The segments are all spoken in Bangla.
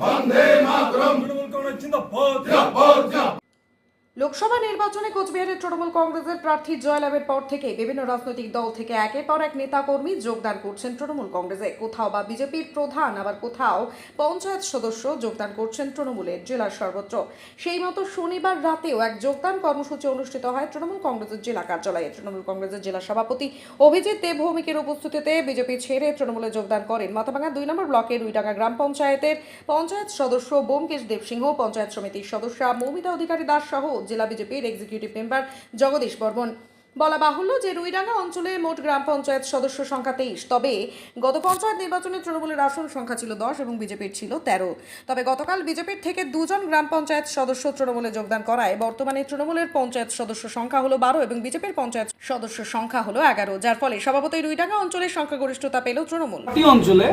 বন্দে মাতরম তৃণমূল কংগ্রেস জিন্দাবাদ জিন্দাবাদ জিন্দাবাদ লোকসভা নির্বাচনে কোচবিহারের তৃণমূল কংগ্রেসের প্রার্থী জয়লাভের পর থেকে বিভিন্ন রাজনৈতিক দল থেকে একের পর এক নেতাকর্মী যোগদান করছেন তৃণমূল কংগ্রেসে। কোথাও বা বিজেপির প্রধান, আবার কোথাও পঞ্চায়েত সদস্য যোগদান করছেন তৃণমূলের জেলার সর্বত্র। সেই মতো শনিবার রাতেও এক যোগদান কর্মসূচি অনুষ্ঠিত হয় তৃণমূল কংগ্রেসের জেলা কার্যালয়ে। তৃণমূল কংগ্রেসের জেলা সভাপতি অভিজিৎ দেব ভৌমিকের উপস্থিতিতে বিজেপি ছেড়ে তৃণমূলে যোগদান করেন মাথাভাঙা দুই নম্বর ব্লকের রুইডাঙ্গা গ্রাম পঞ্চায়েতের পঞ্চায়েত সদস্য বোমকেশ দেবসিংহ পঞ্চায়েত সমিতির সদস্য মৌমিতা অধিকারী দাস সহ জেলা বিজেপির এক্সিকিউটিভ মেম্বার জগদীশ বর্মন। বলা বাহুল্য যে রুইডাঙ্গা অঞ্চলে মোট গ্রাম পঞ্চায়েত সদস্য সংখ্যা তেইশ। তবে গত পঞ্চায়েত নির্বাচনে তৃণমূলের আসন সংখ্যা ছিল দশ এবং বিজেপির ছিল তেরো। তবে গতকাল বিজেপির থেকে দুজন গ্রাম পঞ্চায়েত সদস্য তৃণমূলে যোগদান করায় বর্তমানে তৃণমূলের পঞ্চায়েত সদস্য সংখ্যা হলো বারো এবং বিজেপির পঞ্চায়েত সদস্য সংখ্যা হলো এগারো। যার ফলে স্বভাবতই রুইডাঙ্গা অঞ্চলের সংখ্যাগরিষ্ঠতা পেল তৃণমূল। অঞ্চলে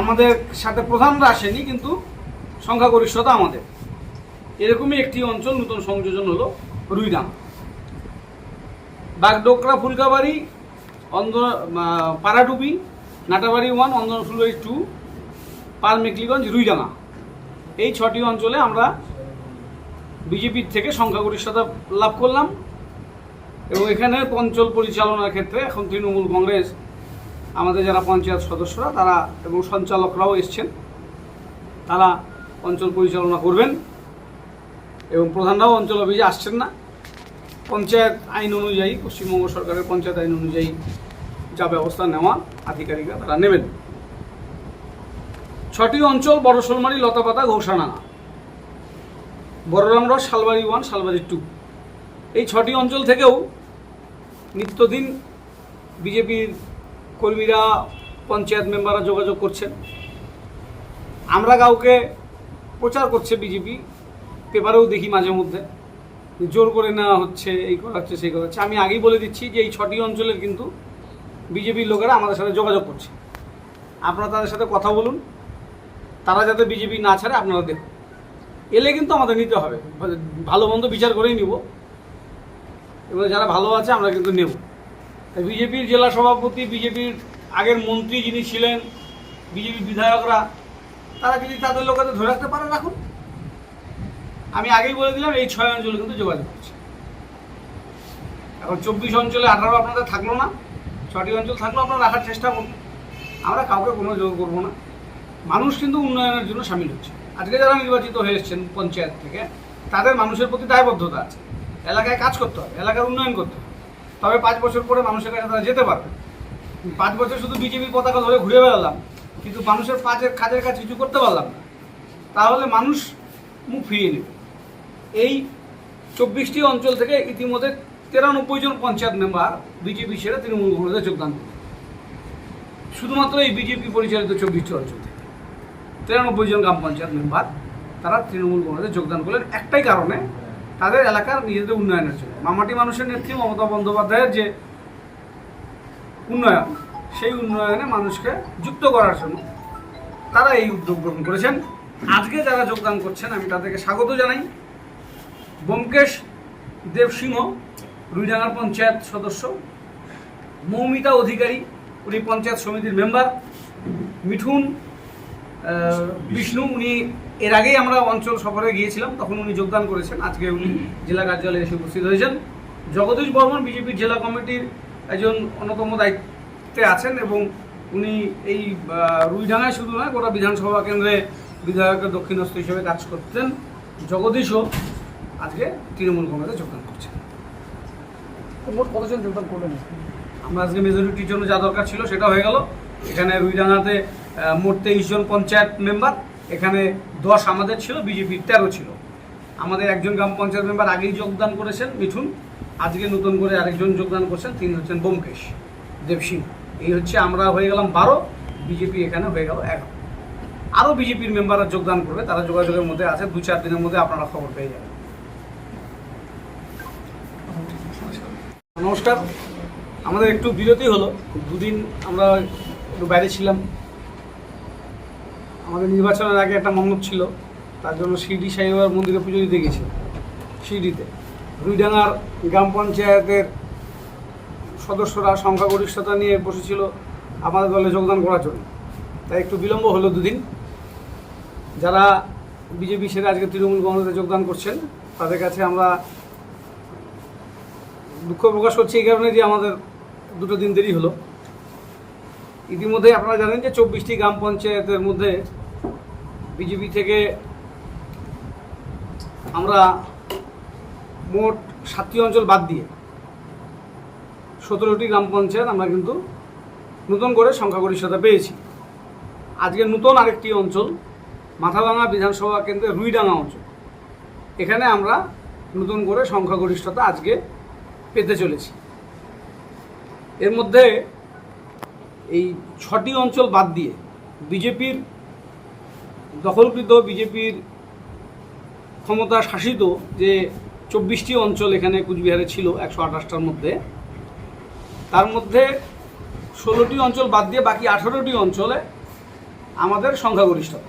আমাদের সাথে প্রধানরা আসেনি, কিন্তু সংখ্যাগরিষ্ঠতা আমাদের। এরকমই একটি অঞ্চল নতুন সংযোজন হলো রুইডাং বাগডোকরা ফুলকাবাড়ি অন্ধ আহ, পাড়াডুবি নাটাবাড়ি ওয়ান অন্দর ফুলবাড়ি টু পাল মেকলিগঞ্জ রুইডাঙ্গা এই ছটি অঞ্চলে আমরা বিজেপির থেকে সংখ্যাগরিষ্ঠতা লাভ করলাম এবং এখানে অঞ্চল পরিচালনার ক্ষেত্রে এখন তৃণমূল কংগ্রেস আমাদের যারা পঞ্চায়েত সদস্যরা তারা এবং সঞ্চালকরাও এসছেন। তারা অঞ্চল পরিচালনা করবেন। এবং প্রধানরাও অঞ্চল অফিসে আসছেন না। পঞ্চায়েত আইন অনুযায়ী, পশ্চিমবঙ্গ সরকারের পঞ্চায়েত আইন অনুযায়ী যা ব্যবস্থা নেওয়া আধিকারিকরা তারা নেবেন। ছটি অঞ্চল বড় শোলমারি লতাপাতা ঘোষাডাঙ্গা বড়রামরস শালবাড়ি ওয়ান, শালবাড়ি টু। এই ছটি অঞ্চল থেকেও নিত্যদিন বিজেপির কর্মীরা, পঞ্চায়েত মেম্বাররা যোগাযোগ করছেন। আমরা কাউকে প্রচার করছে বিজেপি পেপারেও দেখি মাঝে মধ্যে। জোর করে নেওয়া হচ্ছে, এই করা হচ্ছে, সেই করা হচ্ছে। আমি আগেই বলে দিচ্ছি যে এই ছটি অঞ্চলের কিন্তু বিজেপির লোকেরা আমাদের সাথে যোগাযোগ করছে। আপনারা তাদের সাথে কথা বলুন। তারা যাতে বিজেপি না ছাড়ে, আপনারা দেখুন। এলে কিন্তু আমাদের নিতে হবে। ভালো মন্দ বিচার করেই নিব। এবার যারা ভালো আছে, আমরা কিন্তু নেব। বিজেপির জেলা সভাপতি, বিজেপির আগের মন্ত্রী যিনি ছিলেন, বিজেপির বিধায়করা, তারা যদি তাদের লোকেদের ধরে রাখতে পারে রাখুন। আমি আগেই বলে দিলাম, এই ছয় অঞ্চলে কিন্তু যোগাযোগ করছে। এখন চব্বিশ অঞ্চলে আঠারো আপনাদের থাকল না, ছটি অঞ্চল থাকল, আপনারা রাখার চেষ্টা করুন। আমরা কাউকে কোনো যোগ করব না। মানুষ কিন্তু উন্নয়নের জন্য সামিল হচ্ছে। আজকে যারা নির্বাচিত হয়ে এসছেন পঞ্চায়েত থেকে, তাদের মানুষের প্রতি দায়বদ্ধতা আছে। এলাকায় কাজ করতে হবে, এলাকার উন্নয়ন করতে হবে। তবে পাঁচ বছর পরে মানুষের কাছে তারা যেতে পারবে। পাঁচ বছর শুধু বিজেপির পতাকা ধরে ঘুরে বেড়ালাম, কিন্তু মানুষের পাঁচের কাজের কাজ কিছু করতে পারলাম না। তাহলে মানুষ মুখ ফিরিয়ে নেবে। এই চব্বিশটি অঞ্চল থেকে ইতিমধ্যে তিরানব্বই জন পঞ্চায়েত মেম্বার বিজেপি ছেড়ে তৃণমূল কংগ্রেসে যোগদান করবে শুধুমাত্র এই বিজেপি পরিচালিত চব্বিশটি অঞ্চল থেকে। তিরানব্বই জন গ্রাম পঞ্চায়েত মেম্বার তারা তৃণমূল কংগ্রেসে যোগদান করলেন। একটাই কারণে তাদের এলাকার নিজেদের উন্নয়নের জন্য। মামাটি মানুষের নেত্রী মমতা বন্দ্যোপাধ্যায়ের যে উন্নয়ন, সেই উন্নয়নে মানুষকে যুক্ত করার জন্য তারা এই উদ্যোগ গ্রহণ করেছেন। আজকে যারা যোগদান করছেন, আমি তাদেরকে স্বাগত জানাই। ব্যোমকেশ দেবসিংহ, রুইডাঙ্গার পঞ্চায়েত সদস্য, মৌমিতা অধিকারী, উনি পঞ্চায়েত সমিতির মেম্বার, মিঠুন বিষ্ণু, উনি এর আগেই আমরা অঞ্চল সফরে গিয়েছিলাম, তখন উনি যোগদান করেছেন, আজকে উনি জেলা কার্যালয়ে এসে উপস্থিত হয়েছেন। জগদীশ বর্মন, বিজেপির জেলা কমিটির একজন অন্যতম দায়িত্বে আছেন এবং উনি এই রুইডাঙ্গায় শুধু নয়, গোটা বিধানসভা কেন্দ্রে বিধায়কের দক্ষিণস্থ হিসেবে কাজ করতেন। জগদীশও আজকে তৃণমূল কংগ্রেসে যোগদান করছেন মোট কতজন যোগদান করলেন? আমরা আজকে মেজরিটির জন্য যা দরকার ছিল সেটা হয়ে গেল। এখানে রুইডাঙ্গাতে মোট তেইশ জন পঞ্চায়েত মেম্বার এখানে দশ আমাদের ছিল বিজেপির তেরো ছিল। আমাদের একজন গ্রাম পঞ্চায়েত মেম্বার আগেই যোগদান করেছেন মিঠুন। আজকে নতুন করে আরেকজন যোগদান করছেন তিনি হচ্ছেন বোমকেশ দেবসিংহ এই হচ্ছে আমরা হয়ে গেলাম বারো বিজেপি এখানে হয়ে গেল এগারো। আরও বিজেপির মেম্বাররা যোগদান করবে তারা যোগাযোগের মধ্যে আছে দু চার দিনের মধ্যে আপনারা খবর পেয়ে যাবেন। নমস্কার। আমাদের একটু বিরতি হলো। দুদিন আমরা একটু বাইরে ছিলাম। আমাদের নির্বাচনের আগে একটা মন্ডপ ছিল। তার জন্য শিরডি সাইবার মন্দিরে পুজো দিতে গেছি শিরডিতে। রুইডাঙ্গার গ্রাম পঞ্চায়েতের সদস্যরা সংখ্যাগরিষ্ঠতা নিয়ে বসেছিল আমাদের দলে যোগদান করার জন্য। তাই একটু বিলম্ব হলো দুদিন। যারা বিজেপি সেরে আজকে তৃণমূল কংগ্রেসে যোগদান করছেন, তাদের কাছে আমরা দুঃখ প্রকাশ করছি এই কারণে যে আমাদের দুটো দিন দেরি হলো। ইতিমধ্যে আপনারা জানেন যে চব্বিশটি গ্রাম পঞ্চায়েতের মধ্যে বিজেপি থেকে আমরা মোট সাতটি অঞ্চল বাদ দিয়ে সতেরোটি গ্রাম পঞ্চায়েত আমরা কিন্তু নতুন করে সংখ্যাগরিষ্ঠতা পেয়েছি। আজকে নতুন আরেকটি অঞ্চল, মাথাভাঙা বিধানসভা কেন্দ্রের রুইডাঙ্গা অঞ্চল। এখানে আমরা নতুন করে সংখ্যাগরিষ্ঠতা আজকে পেতে চলেছি। এর মধ্যে এই ছটি অঞ্চল বাদ দিয়ে বিজেপির দখলকৃত, বিজেপির ক্ষমতা শাসিত যে চব্বিশটি অঞ্চল এখানে কুচবিহারে ছিল একশো আঠাশটার মধ্যে, তার মধ্যে ষোলোটি অঞ্চল বাদ দিয়ে বাকি আঠারোটি অঞ্চলে আমাদের সংখ্যাগরিষ্ঠতা।